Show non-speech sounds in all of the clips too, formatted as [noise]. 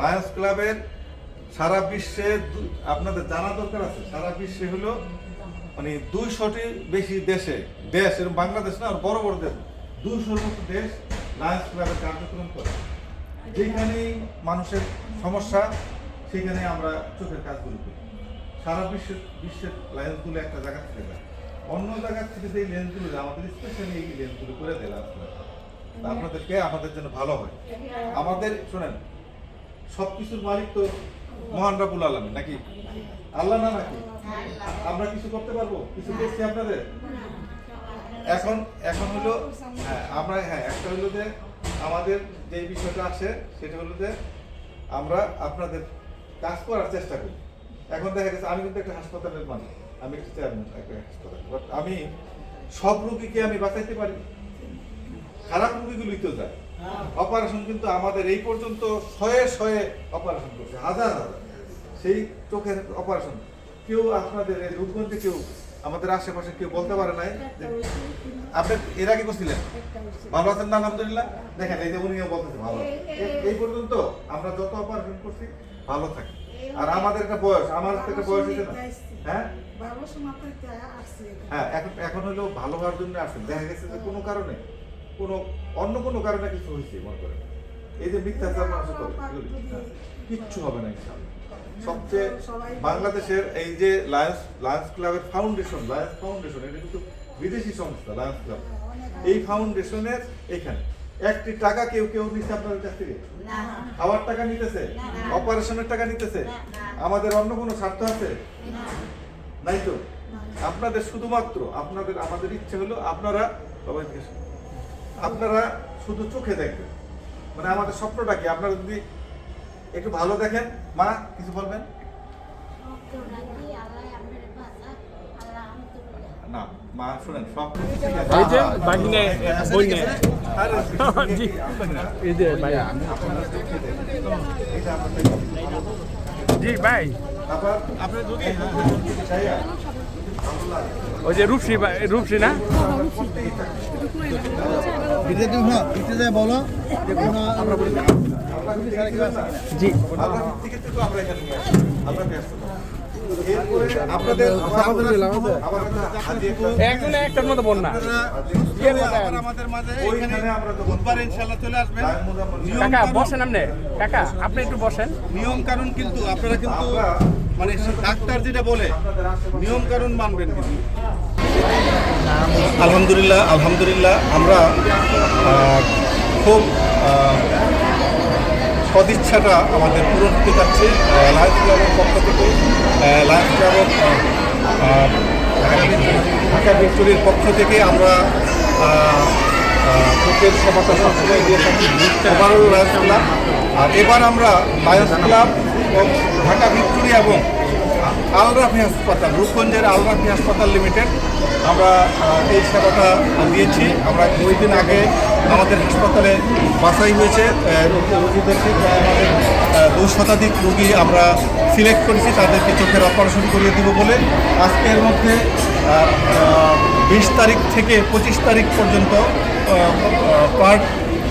Lions ক্লাবের সারা বিশ্বে আপনাদের জানা দরকার আছে, সারা বিশ্বে হলো মানে দুইশোটি বেশি দেশে, দেশ এরকম বাংলাদেশ না বড় বড় দেশ, দুইশোর মতো দেশ লায়ন্স ক্লাবের কার্যক্রম করে। যেখানেই মানুষের সমস্যা, সেখানে আমরা চোখের কাজগুলো করি। সারা বিশ্বের বিশ্বের লেন্সগুলো একটা জায়গা থেকে যায়। অন্য জায়গা থেকে যে লেন্সগুলো আমাদের স্পেশালি এই লেন্সগুলো করে দেয়। আপনাদেরকে, আমাদের জন্য ভালো হয়। আমাদের, শোনেন সব কিছুর মালিক তো মহান রাবুল আলমী নাকি? আল্লাহ না নাকি? আমরা কিছু করতে পারব? কিছু করছি আপনাদের? এখন এখন হলো হ্যাঁ আমরা হ্যাঁ একটা হলো যে আমাদের যে বিষয়টা আছে, সেটা হলো যে আমরা আপনাদের কাজ করার চেষ্টা করি। এখন দেখা গেছে, আমি কিন্তু একটা হাসপাতালের মালিক, আমি একটা চেয়ারম্যান একটা হাসপাতাল বাট আমি সব রুগীকে আমি বাঁচাইতে পারি। খারাপ রুগীগুলি তো যায়। অপারেশন কিন্তু আমাদের এই পর্যন্ত শয়ে শয়ে অপারেশন করছে হাজার হাজার। সেই চোখের অপারেশন। কেউ আপনাদের এই রূপগঞ্জে কেউ আমাদের আশেপাশে কেউ বলতে পারে নাই আপনি এর আগে করছিলেন? ভালো আছেন না আলহামদুলিল্লাহ? দেখেন এই যে উনিও বলতেছে ভালো। এই- পর্যন্ত আমরা যত অপারেশন করছি ভালো থাকি। আর আমাদের একটা বয়স আমার একটা বয়স হয়েছে না? হ্যাঁ? হ্যাঁ এখন এখন হলো ভালো হওয়ার জন্য আসেন দেখা গেছে যে কোনো কারণে কোনো অন্য কোনো কারণে কিছু হয়েছে মনে করেন। এই যে মিথ্যাচার মানুষ করে কিচ্ছু হবে না ইনশাআল্লাহ সবচেয়ে বাংলাদেশের এই যে লায়ন্স লায়ন্স ক্লাবের ফাউন্ডেশন লায়ন্স ফাউন্ডেশন এটা কিন্তু বিদেশি সংস্থা লায়ন্স ক্লাব। এই ফাউন্ডেশনের এখানে একটি টাকা কেউ কেউ নিচ্ছে আপনাদের কাছ থেকে? খাওয়ার টাকা নিতেছে? অপারেশনের টাকা নিতেছে? আমাদের অন্য কোনো স্বার্থ আছে? নাই তো? আপনাদের শুধুমাত্র আপনাদের আমাদের ইচ্ছে হলো আপনারা সবাই। আপনারা শুধু চোখে দেখবেন। মানে আমাদের স্বপ্নটা কি? আপনারা যদি একটু ভালো দেখেন মা কিছু বলবেন? না মা শুনেন সব এই যে বাগিনে বই নিয়ে আরে, [laughs] জি। এই যে ভাই। জি ভাই। আবার আপনি যদি চাইয়া ওই যে রূপসী রূপসী না? বলো একটার মতো বসেন আপনি। কাকা, আপনি একটু বসেন। নিয়ম কানুন কিন্তু, আপনারা কিন্তু মানে ডাক্তার যেটা বলে নিয়ম কানুন মানবেন কিন্তু। আলহামদুলিল্লাহ আলহামদুলিল্লাহ আমরা খুব সদিচ্ছাটা আমাদের পূরণ হতে আহ, লায়ন্স ক্লাবের পক্ষ থেকে লায়ন্স ক্লাবের ঢাকা ভিক্টোরিয়ার পক্ষ থেকে আমরা চোখের সেবাটা সবসময় দিয়ে থাকি। ওভারঅল লায়ন্স ক্লাব আর এবার আমরা লায়ন্স ক্লাব ও ঢাকা ভিক্টোরিয়া এবং আলরাফি হাসপাতাল, রূপগঞ্জের আলরাফি হাসপাতাল লিমিটেড, আমরা এই সেবাটা দিয়েছি। আমরা দুই দিন আগে আমাদের হাসপাতালে বাছাই হয়েছে রোগীদেরকে আমাদের দু শতাধিক রোগী আমরা সিলেক্ট করেছি, তাদেরকে চোখের অপারেশন করিয়ে দিব বলে। আজকের মধ্যে বিশ তারিখ থেকে পঁচিশ তারিখ পর্যন্ত পার্ট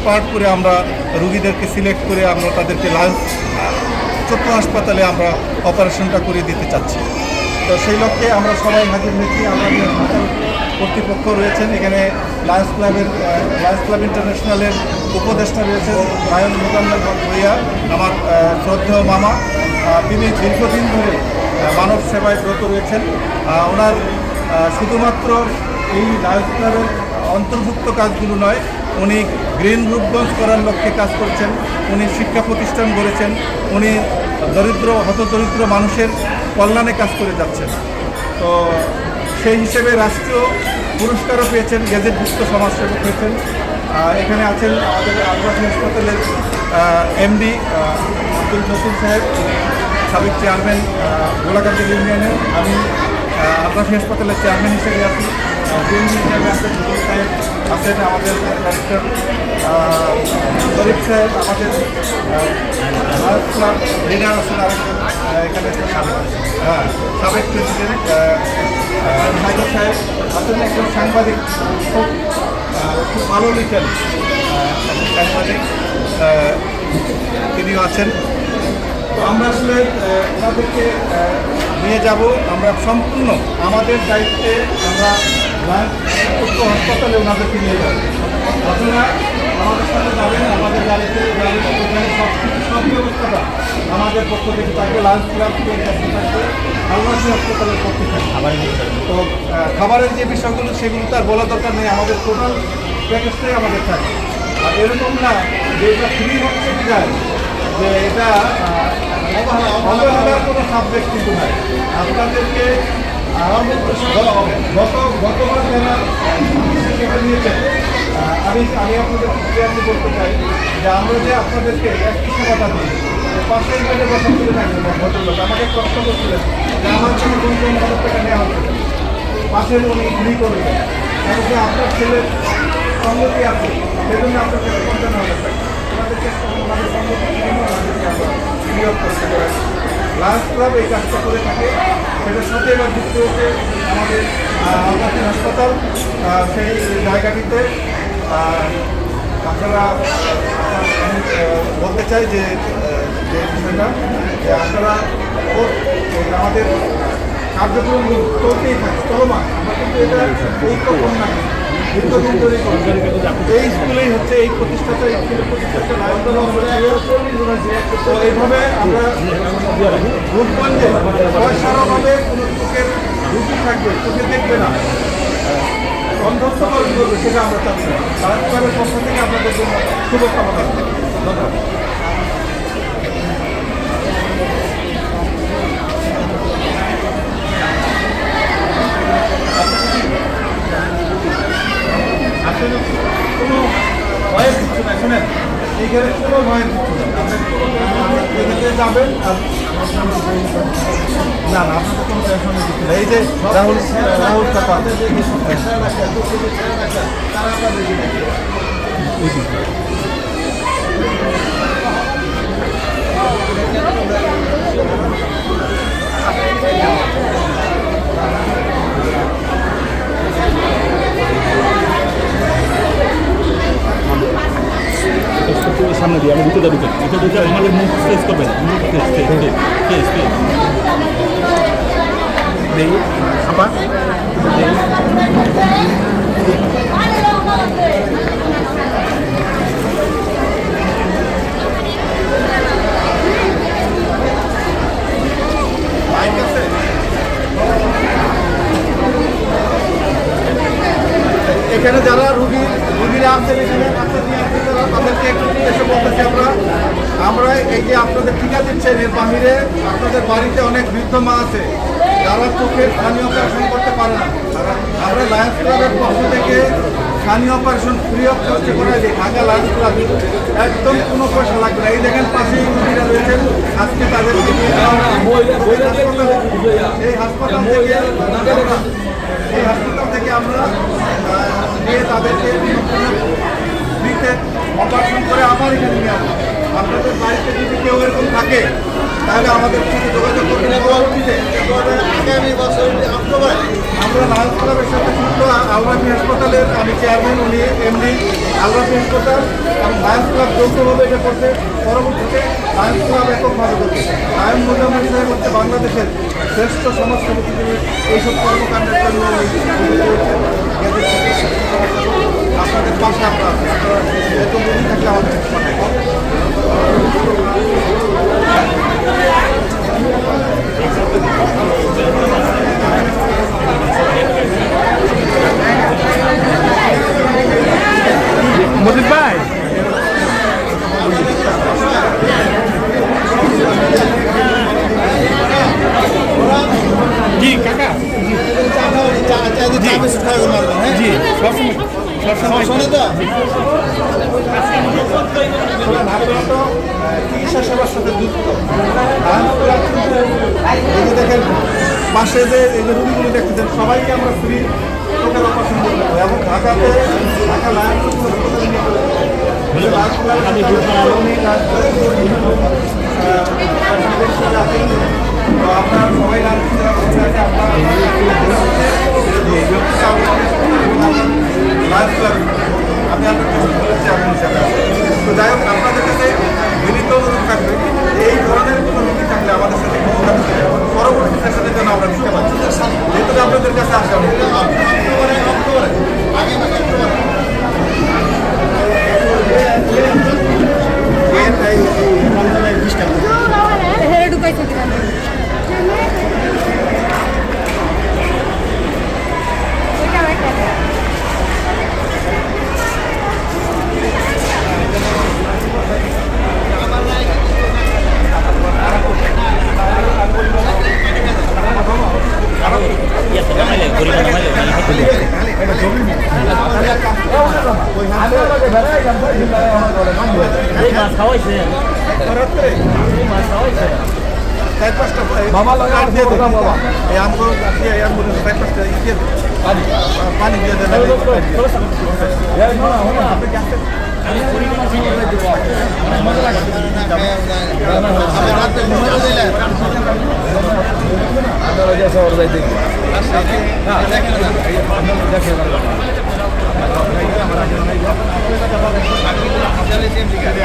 পার্ট করে আমরা রুগীদেরকে সিলেক্ট করে আমরা তাদেরকে লাঞ্চ চক্ষু হাসপাতালে আমরা অপারেশনটা করে দিতে চাচ্ছি। তো সেই লক্ষ্যে আমরা সবাই হাজির হয়েছি। আমাদের কর্তৃপক্ষ রয়েছেন, এখানে লায়ন্স ক্লাবের লায়ন্স ক্লাব ইন্টারন্যাশনালের উপদেষ্টা রয়েছেন মোজাম্মেল হক ভূঁইয়া, আমার শ্রদ্ধেয় মামা। তিনি দীর্ঘদিন ধরে মানব সেবায় ব্রত রয়েছেন। ওনার শুধুমাত্র এই লায়ন্স অন্তর্ভুক্ত কাজগুলো নয়। উনি গ্রিন রূপগঞ্জ করার লক্ষ্যে কাজ করছেন। উনি শিক্ষা প্রতিষ্ঠান গড়েছেন। উনি দরিদ্র, হতদরিদ্র মানুষের কল্যাণে কাজ করে যাচ্ছেন। তো সেই হিসেবে রাষ্ট্রীয় পুরস্কারও পেয়েছেন, গেজেটভুক্ত সমাজসেবক হয়েছেন। এখানে আছেন আমাদের আগ্রাসী হাসপাতালের এমডি আব্দুল নসির সাহেব, সাবেক চেয়ারম্যান গোলাকান্দি ইউনিয়নের। আমি আগ্রাসী হাসপাতালের চেয়ারম্যান হিসেবে আছি। আছেন আমাদের ডাক্তার শরীফ সাহেব আমাদের লিডার আছেন আরেকজন এখানে হ্যাঁ সাবেক প্রেসিডেন্ট সাইদুল সাহেব আছেন একজন সাংবাদিক খুব খুব ভালো লিখেন সাংবাদিক তিনিও আছেন তো আমরা আসলে ওনাদেরকে নিয়ে যাব। আমরা সম্পূর্ণ আমাদের দায়িত্বে আমরা উচ্চ হাসপাতালে ওনাদেরকে নিয়ে যাব আপনারা আমাদের সাথে যাবেন আমাদের গাড়িতে ওখানে সব কিছু সব ব্যবস্থাটা আমাদের পক্ষ থেকে থাকবে লাঞ্চ ক্লাব থেকে থাকবে। আলমাসি হাসপাতালের পক্ষ থেকে। তো খাবারের যে বিষয়গুলো সেগুলো তার বলা দরকার নেই আমাদের টোটাল প্যাকেজটাই আমাদের থাকে আর এরকম না যে এটা ফ্রি হচ্ছে কি যায় যে এটা অবহেলার কোনো সাবজেক্ট কিন্তু নাই। আপনাদেরকে গত গতবার যারা সেটা নিয়েছেন আমি আমি আপনাদের ক্লিয়ারলি বলতে চাই যে আমরা যে আপনাদেরকে একটি সেবাটা দিই পাশের বেডে বসা করে থাকবেন ভদ্রলোক আমাকে কষ্ট করছিলেন যে আমার থেকে কোন নেওয়া হচ্ছে পাশের উনি ঘুরি করে দেন কারণ আপনার ছেলের সঙ্গতি আছে সেজন্য আপনার কাছে পঞ্চান্ন হাজার টাকা ওনাদের চেষ্টা ওনাদের সঙ্গতি জন্য নিয়োগ করতে পারি লাঞ্চ ক্লাব এই কাজটা করে থাকে। সেটার সাথে এবার যুক্ত হচ্ছে আমাদের আলমাতি হাসপাতাল সেই জায়গাটিতে। আপনারা বলতে চাই যে বিষয়টা, যে আপনারা আমাদের কার্যক্রম চলতেই থাকে চলমান। আমরা কিন্তু এটা এই না। এই স্কুলেই হচ্ছে, এই প্রতিষ্ঠাতা, এই স্কুলের প্রতিষ্ঠাতা অঞ্চলে তো এইভাবে আমরা রূপগঞ্জে পয়সারভাবে কোনো চোখের রুগী থাকবে, চোখে দেখবে না। অন্ধত্ব পালন করবে সেটা আমরা চাচ্ছি। না সারাক্ষণের পক্ষ থেকে আপনাদের জন্য শুভকামনা। ধন্যবাদ আসলে কোনো ভয়ের কিছু না শোনেন যাবেন আর না না আপনাদের কোনো টেনশনের কিছু এই যে রাহুল রাহুল কাপা সামনে দিয়ে, আমি ভিতরে ঢুকে ভিতরে ঢুকে আমাদের মুখ ফেস করবেন মুখ ফেস ফেস ফেস ফেস এখানে যারা রুগী, রুগীরা আছেন এখানে তাদেরকে একটু বলতেছি আমরা। আমরা এই যে আপনাদের টিকা দিচ্ছেন এর বাহিরে আপনাদের বাড়িতে অনেক বৃদ্ধ মা আছে, যারা চোখের স্থানীয় অপারেশন করতে পারে না। আমরা লায়ন্স ক্লাবের পক্ষ থেকে স্থানীয় অপারেশন ফ্রি অফ কস্টে করাই দিই। ঢাকা লায়ন্স ক্লাবে একদম কোনো পয়সা লাগবে না। এই দেখেন পাশেই রুগীরা রয়েছেন, আজকে হাসপাতালে- এই হাসপাতাল থেকে এই হাসপাতাল থেকে আমরা নিয়ে তাদেরকে ফ্রিতে অপারেশন করে আবার এখানে নিয়ে আসব। আপনাদের বাড়িতে যদি কেউ এরকম থাকে তাহলে আমাদের সাথে যোগাযোগ করবেন পরবর্তীতে আগামী বছর আমরা লাল ক্লাবের সাথে যুক্ত আলরাফি হাসপাতালের আমি চেয়ারম্যান উনি এমডি আলরাফি হাসপাতাল এবং লায়ন্স ক্লাব যৌথভাবে এটা করছে পরবর্তীতে লায়ন্স ক্লাব এককভাবে করছে আয়ন মোজাম্মেল সাহেব হচ্ছে বাংলাদেশের শ্রেষ্ঠ সমাজসেবক হিসেবে এইসব কর্মকাণ্ডের জন্য। আপনাদের পাশে আমরা আপনারা থাকলে আমাদের Thank you. এই দেখেন পাশে যে এই যে রুগীগুলো দেখতেছেন সবাইকে আমরা ফ্রি চোখের অপারেশন পারি এবং ঢাকাতে ঢাকা। তো আপনারা সবাই আপনারা আমি আপনার কাছে বলেছি আপনি হিসাবে তো যাই হোক আপনাদের কাছে মিলিত অনুরোধ থাকবে এই ধরনের কোনো থাকলে আমাদের সাথে যোগ থাকলে পরবর্তী সেশনের জন্য আমরা নিতে পারি যেহেতু আপনাদের কাছে আসা চার পাঁচটা বাবা লাগা দিয়ে দেন বাবা এই আমগুলো দিয়ে এই আমগুলো চার পাঁচটা ই দিয়ে দেন পানি পানি দিয়ে দেন যারা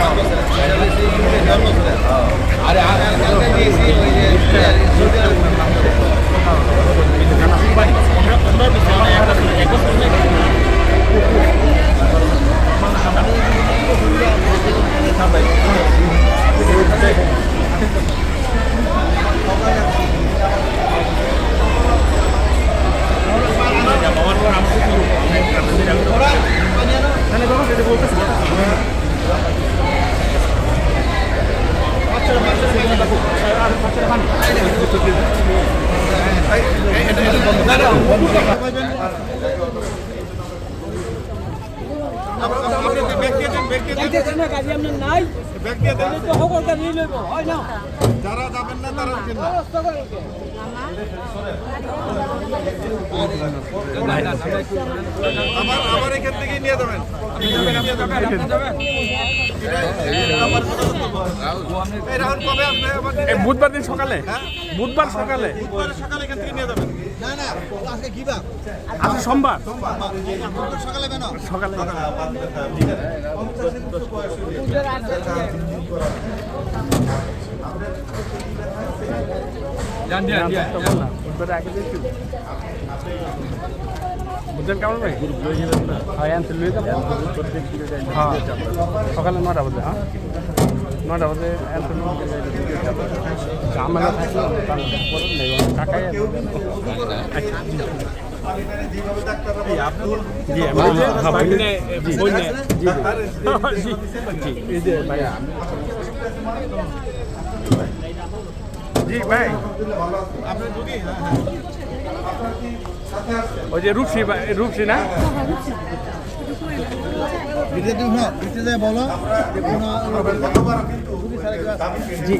যাবেন না তারা উঠেন না। আমার আমার এখান থেকে নিয়ে যাবেন। বুধবার দিন সকালে। বুধবার সকালে। বুধবার সকালে এখান থেকে নিয়ে যাবেন। আজকে সোমবার। সকালে। কেন সকালে বুধবার আগে দিয়েছি বুঝলেন কেমন ভাই হ্যাঁ আনতে লুয়ে যাব হ্যাঁ সকালে নটা বাজে হ্যাঁ? নটা বাজে আনতে ঝামেলা থাকলে কাকাই যেভাবে ডাক্তাররা বলে, আব্দুল জি হ্যাঁ জি জি জি ভাই। জি হ্যাঁ হ্যাঁ ওই যে রূপসী রূপসী না? কিন্তু দাবি পেয়েছি।